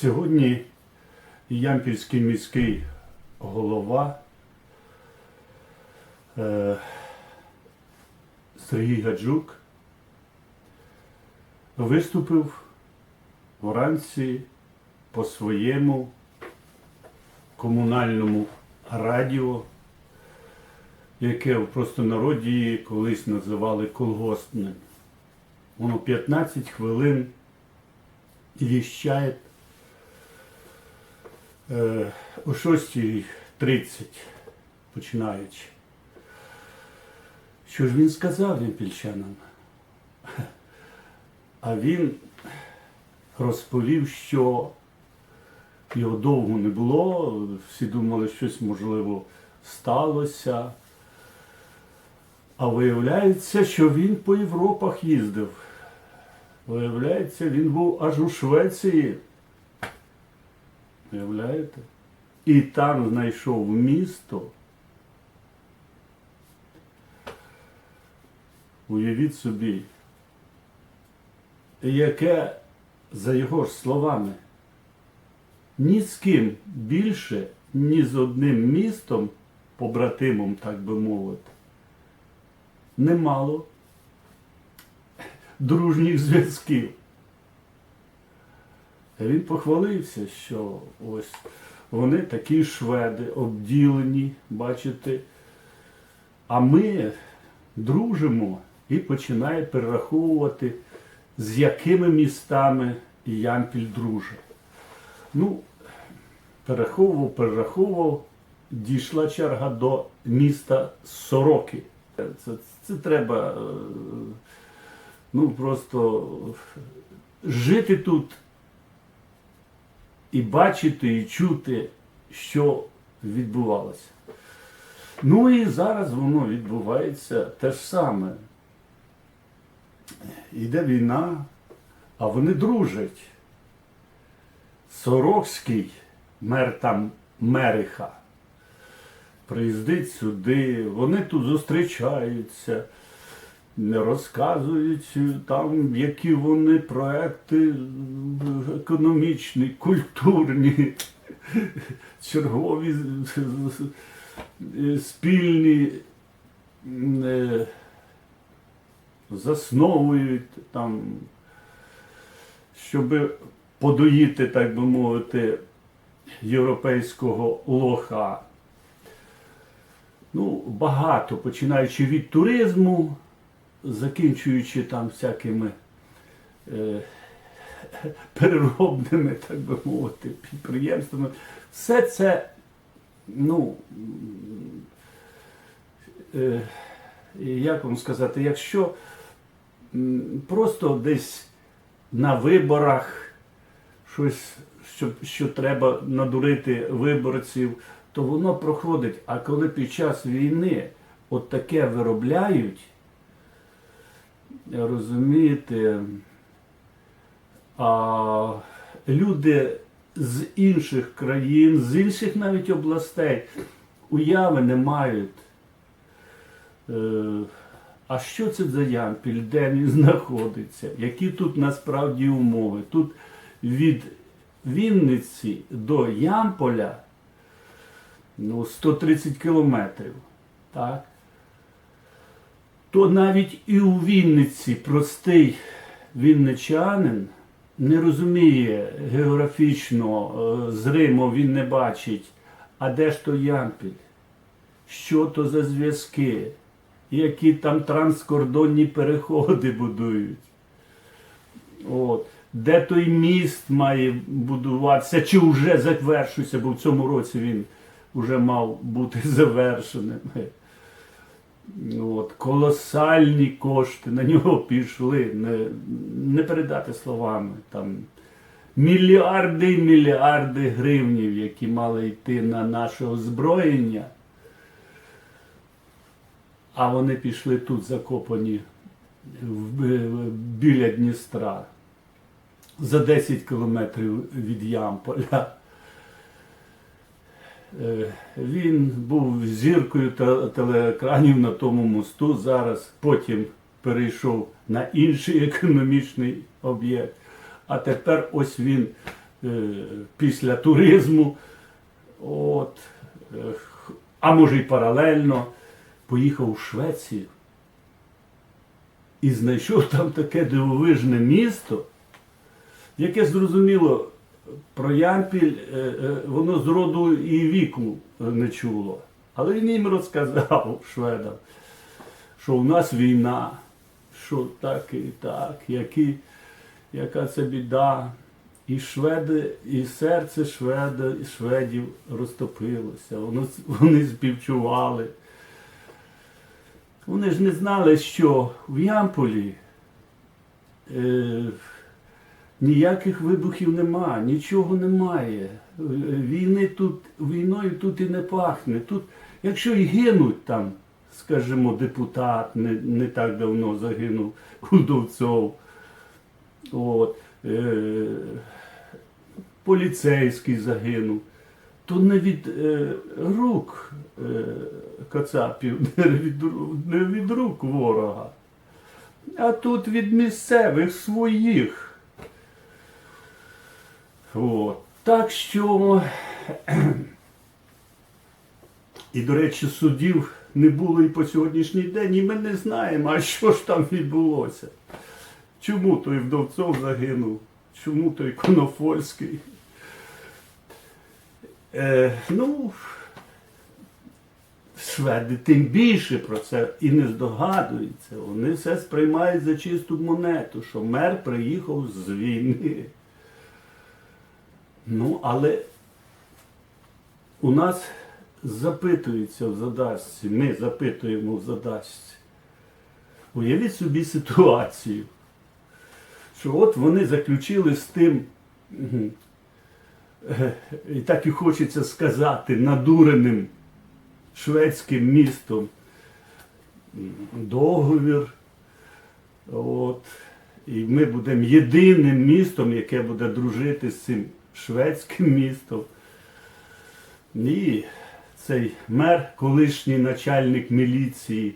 Сьогодні Ямпільський міський голова е, Сергій Гаджук виступив вранці по своєму комунальному радіо, яке в простонароді колись називали колгоспним. Воно 15 хвилин віщає о 6.30 починаючи. Що ж він сказав ямпільчанам? А він розповів, що його довго не було, всі думали, щось можливо сталося. А виявляється, що він по Європах їздив. Виявляється, він був аж у Швеції. Уявляєте? І там знайшов місто. Уявіть собі, яке, за його ж словами, ні з ким більше, ні з одним містом, побратимом, так би мовити, немало дружніх зв'язків. Він похвалився, що ось вони такі шведи, обділені, бачите, а ми дружимо і починає перераховувати, з якими містами Ямпіль дружить. Ну, перераховував, перераховував, дійшла черга до міста Сороки. Це, це треба е, ну, просто жити тут і бачити, і чути, що відбувалося. Ну і зараз воно відбувається те ж саме. Іде війна, а вони дружать. Сорокський, мер там Мериха, приїздить сюди, вони тут зустрічаються, розказують там, які вони проекти економічні, культурні, чергові спільні е, засновують там, щоб подоїти, так би мовити, європейського лоха. Ну, багато, починаючи від туризму, закінчуючи там всякими е, переробними, так би мовити, підприємствами. Все це, ну, е, як вам сказати, якщо просто десь на виборах щось, що, що треба надурити виборців, то воно проходить. А коли під час війни от таке виробляють, розумієте, а люди з інших країн, з інших навіть областей уяви не мають. Е, а що це за Ямпіль, де він знаходиться? Які тут насправді умови? Тут від Вінниці до Ямполя ну, 130 кілометрів. Так? То навіть і у Вінниці простий вінничанин не розуміє географічно, е, зримо він не бачить, а де ж то Ямпіль? Що то за зв'язки? Які там транскордонні переходи будують? От. Де той міст має будуватися, чи вже завершується, бо в цьому році він вже мав бути завершеним. От, колосальні кошти на нього пішли, не, не передати словами. Там мільярди і мільярди гривнів, які мали йти на наше озброєння. А вони пішли тут закопані біля Дністра за 10 кілометрів від Ямполя. Е, Він був зіркою те- телеекранів на тому мосту. Зараз потім перейшов на інший економічний об'єкт. А тепер ось він е, після туризму. От, е, а може й паралельно поїхав у Швецію і знайшов там таке дивовижне місто, яке зрозуміло про Ямпіль, е, е, воно з роду і віку не чуло. Але він їм розказав шведам, що у нас війна, що так і так, які, яка це біда. І шведи, і серце шведа, і шведів розтопилося. Воно, вони співчували. Вони ж не знали, що в Ямполі е, ніяких вибухів нема, нічого немає. Війни тут, війною тут і не пахне. Тут, якщо і гинуть там, скажімо, депутат не, не так давно загинув Удовцов, от, е, поліцейський загинув, то не від е, рук е, кацапів, не від, не від рук ворога, а тут від місцевих своїх. От. Так що, і, до речі, судів не було і по сьогоднішній день, і ми не знаємо, а що ж там відбулося. Чому той вдовцов загинув? Чому той Конофольський? Е, ну, шведи тим більше про це і не здогадуються. Вони все сприймають за чисту монету, що мер приїхав з війни. Ну, але у нас запитується в задачці, ми запитуємо в задачці. Уявіть собі ситуацію, що от вони заключили з тим, е, і так і хочеться сказати, надуреним шведським містом договір. От, і ми будемо єдиним містом, яке буде дружити з цим шведським містом. І цей мер, колишній начальник міліції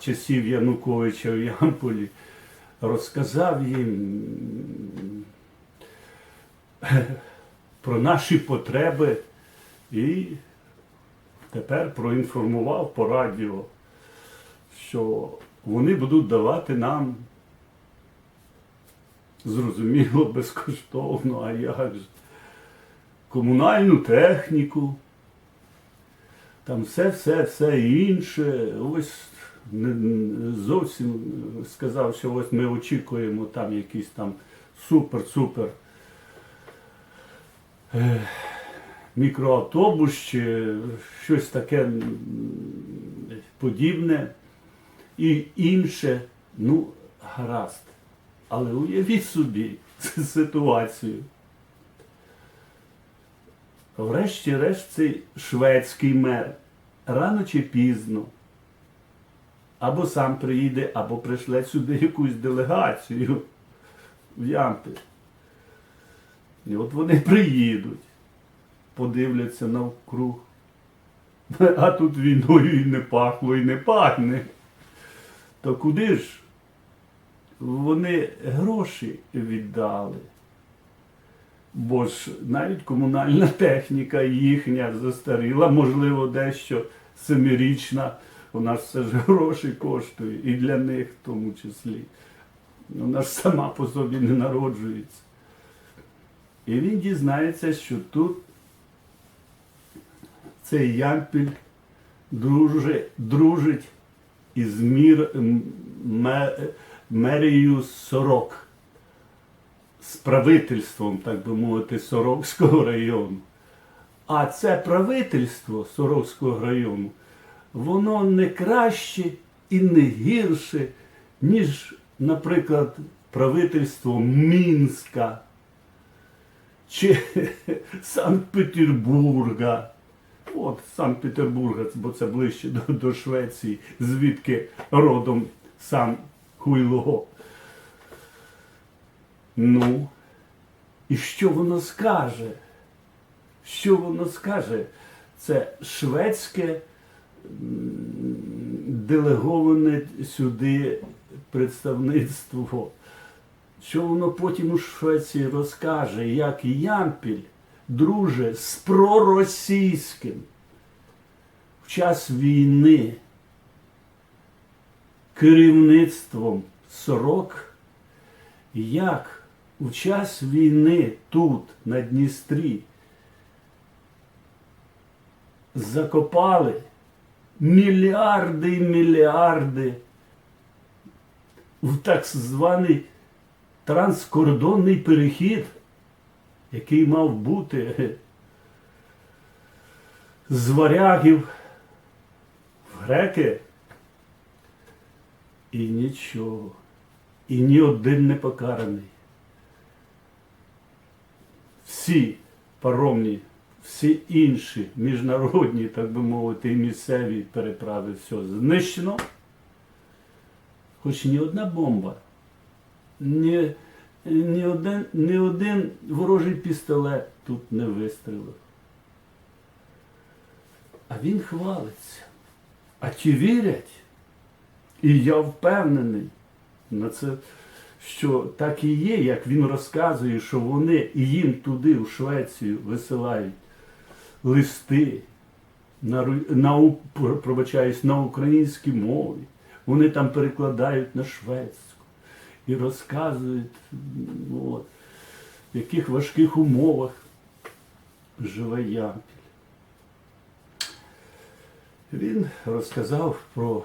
часів Януковича в Ямполі, розказав їм про наші потреби і тепер проінформував по радіо, що вони будуть давати нам зрозуміло безкоштовно, а як же комунальну техніку, там все, все, все інше. Ось зовсім сказав, що ось ми очікуємо там якийсь там супер-супер е, мікроавтобус чи щось таке подібне і інше. Ну, гаразд. Але уявіть собі цю ситуацію. Врешті-решт цей шведський мер рано чи пізно або сам приїде, або пришле сюди якусь делегацію в Ямпіль. І от вони приїдуть, подивляться навкруг. А тут війною і не пахло, і не пахне. То куди ж? Вони гроші віддали. Бо ж навіть комунальна техніка їхня застаріла, можливо, дещо семирічна. У нас все ж гроші коштує, і для них в тому числі. Вона ж сама по собі не народжується. І він дізнається, що тут цей Ямпіль дружи, дружить із мір, м- ме- мерією Сорок з правительством, так би мовити, Сорокського району. А це правительство Сорокського району, воно не краще і не гірше, ніж, наприклад, правительство Мінська чи Санкт-Петербурга. От Санкт-Петербурга, бо це ближче до, до Швеції, звідки родом сам Хуйло. Ну, і що воно скаже? Що воно скаже? Це шведське делеговане сюди представництво. що воно потім у Швеції розкаже, як Ямпіль друже з проросійським в час війни керівництвом сорок, як у час війни тут, на Дністрі, закопали мільярди і мільярди в так званий транскордонний перехід, який мав бути з варягів в греки. І нічого. І ні один не покараний. Всі паромні, всі інші міжнародні, так би мовити, і місцеві переправи все знищено. Хоч ні одна бомба, ні, ні, один, ні один ворожий пістолет тут не вистрілив. А він хвалиться. А ті вірять. І я впевнений на це, що так і є, як він розказує, що вони і їм туди, в Швецію, висилають листи на, на, пробачаюсь, на українській мові. Вони там перекладають на шведську і розказують, от, в яких важких умовах живе Ямпіль. Він розказав про,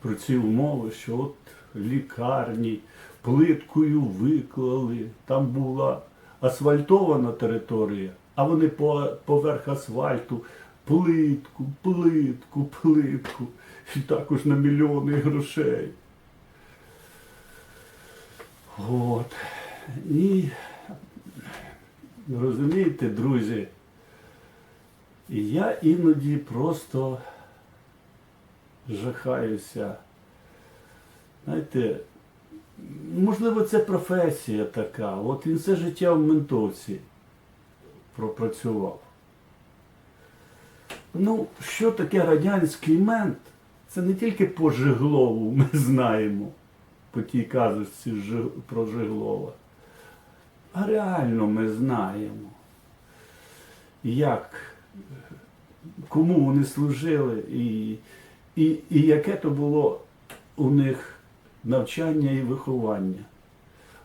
про ці умови, що от лікарні плиткою виклали, там була асфальтована територія, а вони по, поверх асфальту плитку, плитку, плитку, і також на мільйони грошей. От. І розумієте, друзі, я іноді просто жахаюся. Знаєте, можливо, це професія така. От він все життя в ментовці пропрацював. Ну, що таке радянський мент? Це не тільки по Жиглову ми знаємо, по тій казочці про Жиглова. А реально ми знаємо, як, кому вони служили і, і, і яке то було у них навчання і виховання.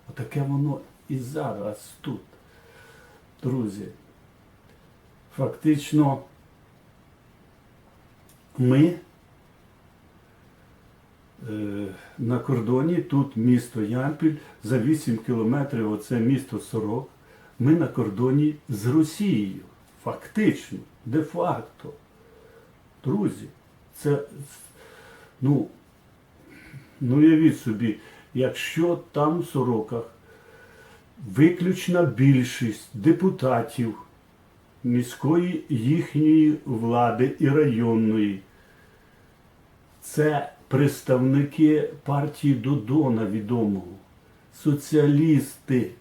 Отаке воно і зараз тут. Друзі, фактично ми е, на кордоні, тут місто Ямпіль, за 8 кілометрів, оце місто Сорок, ми на кордоні з Росією. Фактично, де-факто. Друзі, це, ну, ну уявіть собі, якщо там в Сороках виключна більшість депутатів міської їхньої влади і районної. Це представники партії Додона відомого, соціалісти.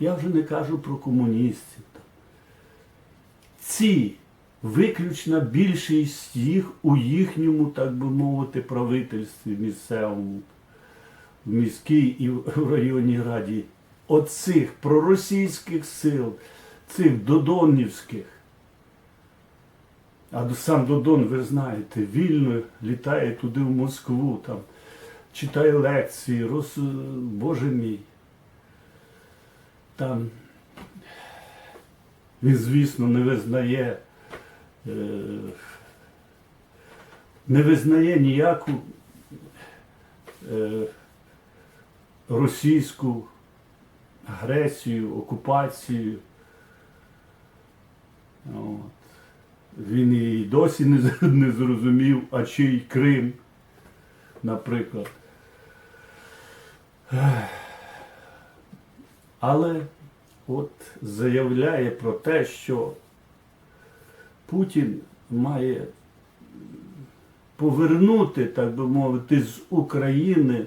Я вже не кажу про комуністів. Ці виключна більшість їх у їхньому, так би мовити, правительстві місцевому, в міській і в районній раді, оцих проросійських сил, цих додонівських. А сам Додон, ви знаєте, вільно літає туди в Москву, там, читає лекції, роз... Боже мій. Там він, звісно, не визнає. Не визнає ніяку е... російську агресію, окупацію. От. Він і досі не, не зрозумів, а чий Крим, наприклад. Але от заявляє про те, що Путін має повернути, так би мовити, з України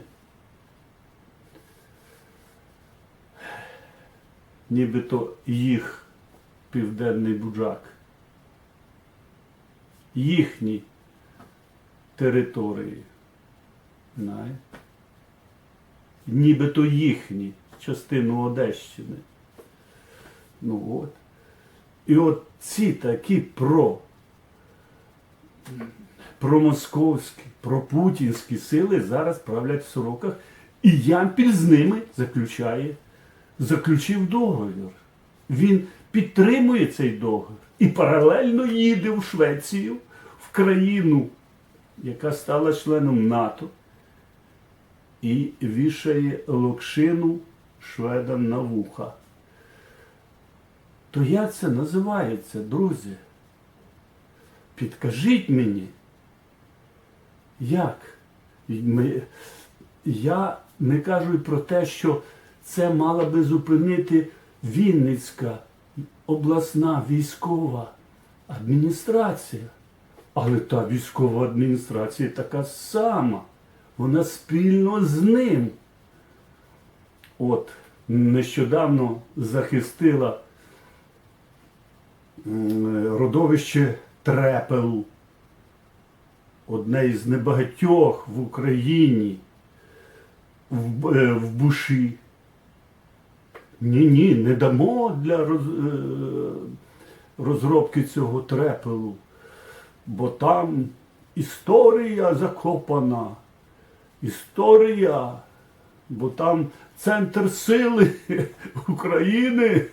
нібито їх південний буджак, їхні території. Знає. нібито їхні, частину Одещини. Ну от. І от ці такі про, промосковські, пропутінські сили зараз правлять в сороках, і Ямпіль з ними заключає, заключив договір. Він підтримує цей договір і паралельно їде в Швецію, в країну, яка стала членом НАТО, і вішає локшину шведам на вуха. То як це називається, друзі? Підкажіть мені, як? Я не кажу про те, що це мала би зупинити Вінницька обласна військова адміністрація. Але та військова адміністрація така сама. Вона спільно з ним. От, нещодавно захистила родовище Трепелу. Одне із небагатьох в Україні в, е, в Буші. Ні, ні, не дамо для роз, е, розробки цього трепелу, бо там історія закопана, історія, бо там центр сили України.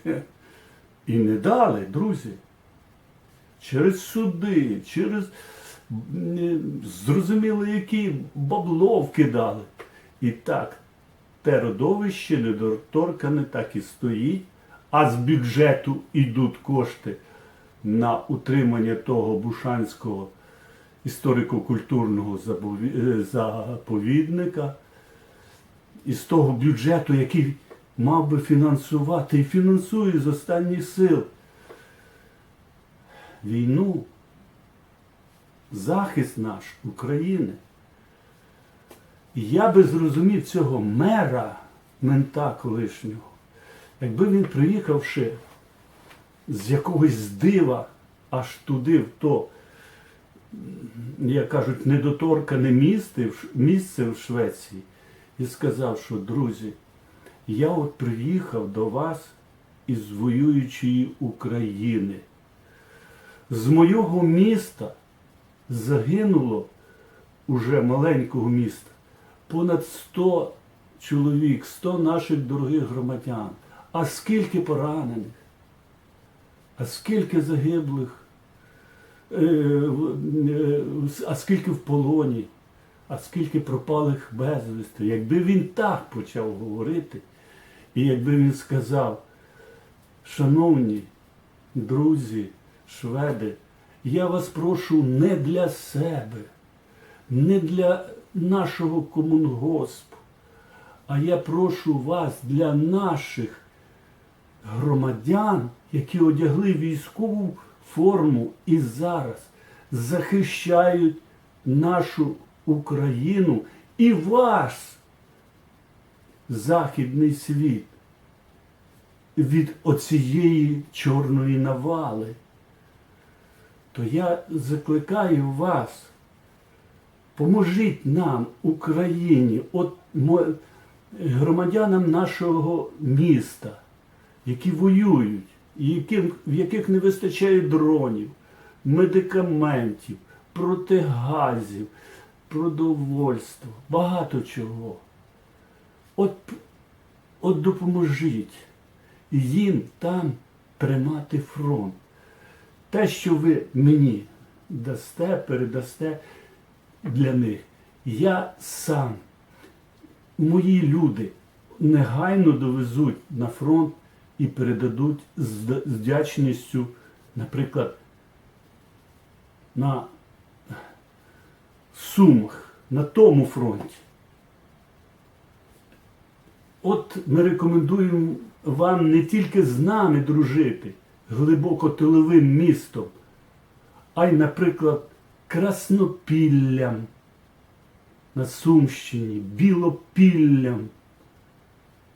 І не дали, друзі. Через суди, через зрозуміло, які бабло вкидали. І так, те родовище недоторкане так і стоїть, а з бюджету йдуть кошти на утримання того Бушанського історико-культурного е, заповідника. І з того бюджету, який мав би фінансувати і фінансує з останніх сил війну, захист наш України. І я би зрозумів цього мера мента колишнього, якби він приїхавши з якогось дива аж туди, в то, як кажуть, недоторкане місце, місце в Швеції, і сказав, що друзі, я от приїхав до вас із воюючої України. З моєго міста загинуло уже маленького міста понад 100 чоловік, 100 наших дорогих громадян. А скільки поранених, а скільки загиблих, е, е, а скільки в полоні, а скільки пропалих безвісти. Якби він так почав говорити, і якби він сказав, шановні друзі, шведи, я вас прошу не для себе, не для нашого комунгоспу, а я прошу вас для наших громадян, які одягли військову форму і зараз захищають нашу Україну і ваш західний світ від оцієї чорної навали. То я закликаю вас, поможіть нам, Україні, от громадянам нашого міста, які воюють, яким, в яких не вистачає дронів, медикаментів, протигазів, продовольства, багато чого. От, от допоможіть їм там тримати фронт. Те, що ви мені дасте, передасте для них, я сам, мої люди негайно довезуть на фронт і передадуть з вдячністю, наприклад, на Сумах, на тому фронті. От ми рекомендуємо вам не тільки з нами дружити, глибоко тиловим містом, а й, наприклад, Краснопіллям на Сумщині, Білопіллям,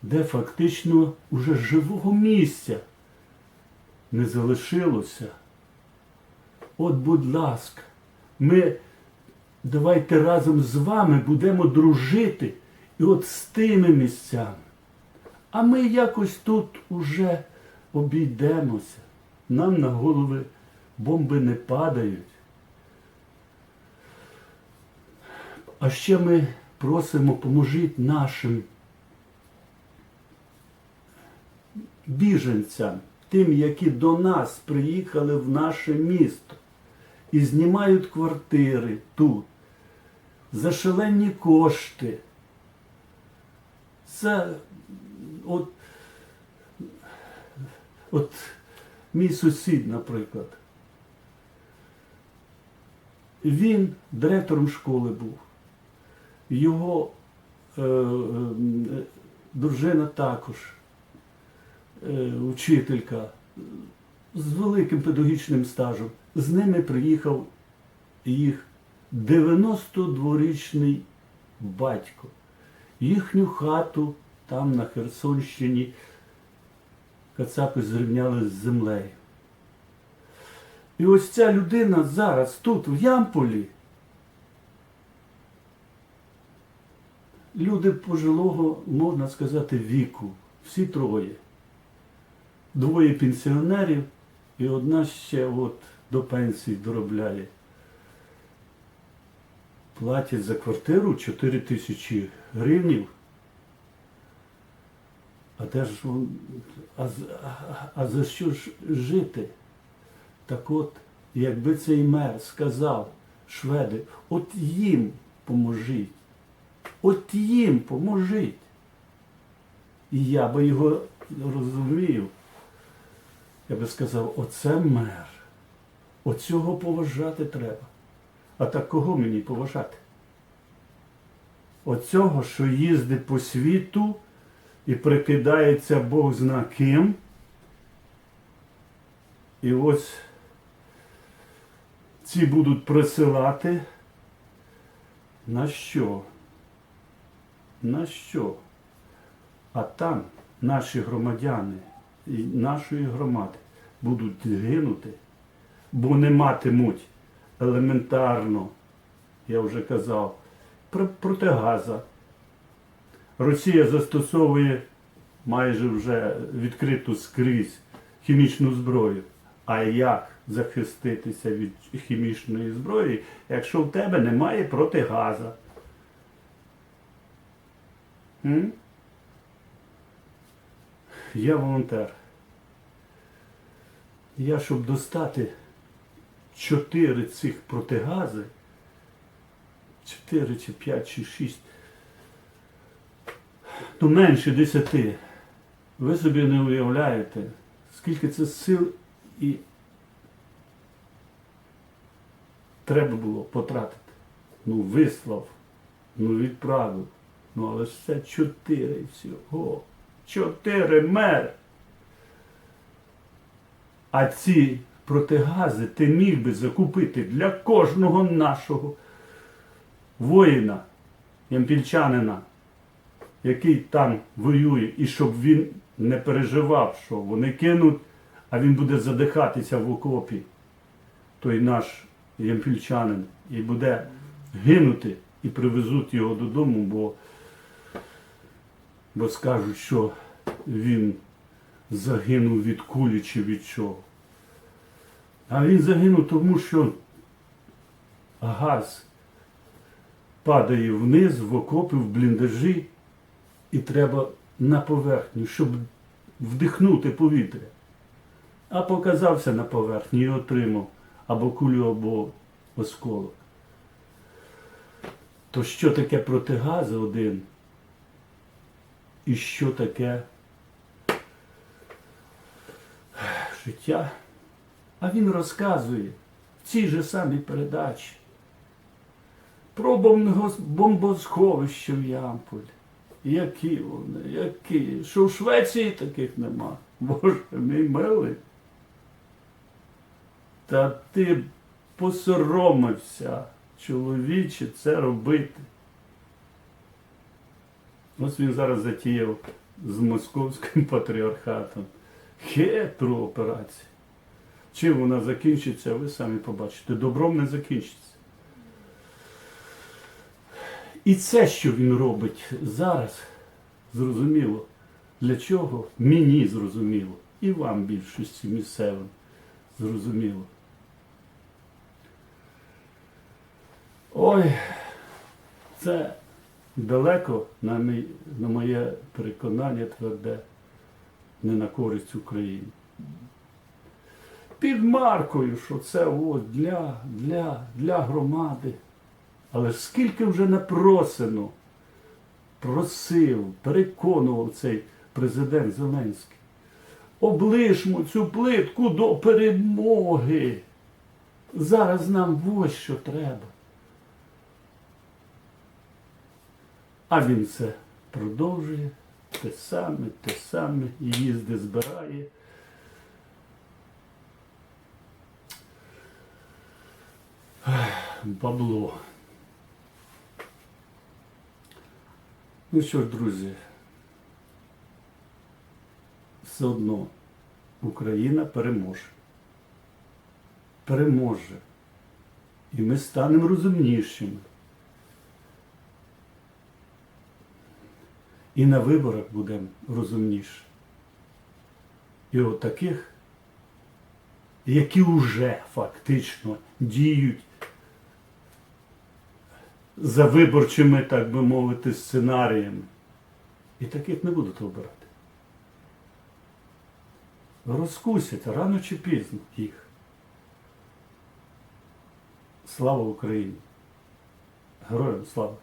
де фактично уже живого місця не залишилося. От, будь ласка, ми давайте разом з вами будемо дружити І от з тими місцями. А ми якось тут уже обійдемося. Нам на голови бомби не падають. А ще ми просимо поможіть нашим біженцям, тим, які до нас приїхали в наше місто і знімають квартири тут за шалені кошти. Це от, от мій сусід, наприклад. Він директором школи був. Його е, е, дружина також, е, учителька з великим педагогічним стажем. З ними приїхав їх 92-річний батько. Їхню хату там на Херсонщині кацапи зрівняли з землею. І ось ця людина зараз тут, в Ямполі, люди пожилого, можна сказати, віку, всі троє. Двоє пенсіонерів і одна ще от до пенсії доробляє. Платять за квартиру 4 тисячі гривнів. А де ж а, а, за що ж жити? Так от, якби цей мер сказав, шведи, от їм поможіть, от їм поможіть. І я би його розумів. Я би сказав, оце мер. Оцього поважати треба. А так кого мені поважати? Оцього, що їздить по світу і прикидається Бог зна ким. І ось ці будуть присилати на що? На що? А там наші громадяни і нашої громади будуть гинути, бо не матимуть елементарно, я вже казав, про- протигаза. Росія застосовує майже вже відкриту скрізь хімічну зброю. А як захиститися від хімічної зброї, якщо в тебе немає протигаза? М? Я волонтер. Я, щоб достати чотири цих протигази, чотири чи п'ять чи шість, ну менше десяти, ви собі не уявляєте, скільки це сил і треба було потратити. Ну, вислав, ну відправив. Ну, але ж це чотири всього. Чотири мер. А ці протигази ти міг би закупити для кожного нашого воїна, ямпільчанина, який там воює, і щоб він не переживав, що вони кинуть, а він буде задихатися в окопі, той наш ямпільчанин, і буде гинути, і привезуть його додому, бо, бо скажуть, що він загинув від кулі чи від чого. А він загинув тому, що газ падає вниз, в окопи, в бліндажі, і треба на поверхню, щоб вдихнути повітря. А показався на поверхні і отримав або кулю, або осколок. То що таке протигаз один? І що таке життя? А він розказує в цій же самій передачі про бомбосховище в Ямполі. Які вони, які? Що в Швеції таких нема? Боже мій милий. Та ти посоромився, чоловіче, це робити. Ось він зараз затіяв з московським патріархатом. Хитру операцію. Чим вона закінчиться, ви самі побачите. Добром не закінчиться. І це, що він робить зараз, зрозуміло. Для чого? Мені зрозуміло. І вам більшості місцевим зрозуміло. Ой, це далеко, на, мій, на моє переконання тверде, не на користь України. Під маркою, що це от для, для, для громади. Але ж скільки вже напросено, просив, переконував цей президент Зеленський. Облишмо цю плитку до перемоги. Зараз нам ось що треба. А він це продовжує те саме, те саме, і їзди збирає. Бабло. Ну що ж, друзі, все одно Україна переможе. Переможе. І ми станемо розумнішими. І на виборах будемо розумніші. І от таких, які вже фактично діють за виборчими, так би мовити, сценаріями. І таких не будуть обирати. Розкусять рано чи пізно їх. Слава Україні! Героям слава!